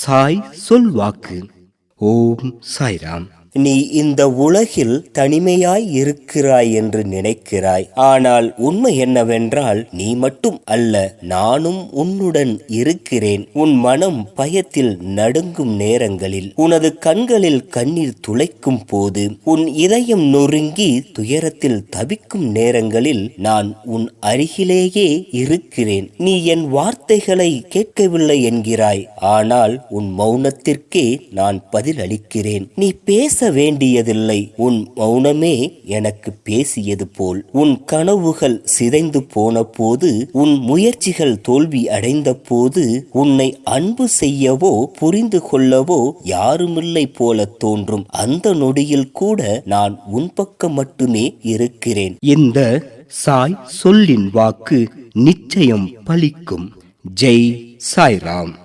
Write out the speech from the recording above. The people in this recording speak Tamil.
சாய் சொல்வாக்கு ஓம் சாய்ராம். நீ இந்த உலகில் தனிமையாய் இருக்கிறாய் என்று நினைக்கிறாய். ஆனால் உண்மை என்னவென்றால் நீ மட்டும் அல்ல நானும் உன்னுடன் இருக்கிறேன். உன் மனம் பயத்தில் நடுங்கும் நேரங்களில் உனது கண்களில் கண்ணீர் துளைக்கும் போது உன் இதயம் நொறுங்கி துயரத்தில் தவிக்கும் நேரங்களில் நான் உன் அருகிலேயே இருக்கிறேன். நீ என் வார்த்தைகளை கேட்கவில்லை என்கிறாய். ஆனால் உன் மௌனத்திற்கே நான் பதில் அளிக்கிறேன் நீ பேச வேண்டியதில்லை உன் மௌனமே எனக்கு பேசியது போல். உன் கனவுகள் சிதைந்து போன போது உன் முயற்சிகள் தோல்வி அடைந்த போது உன்னை அன்பு செய்யவோ புரிந்து கொள்ளவோ யாருமில்லை போல தோன்றும். அந்த நொடியில் கூட நான் உன் பக்கம் மட்டுமே இருக்கிறேன். இந்த சாய் சொல்லின் வாக்கு நிச்சயம் பலிக்கும். ஜெய் சாய்ராம்.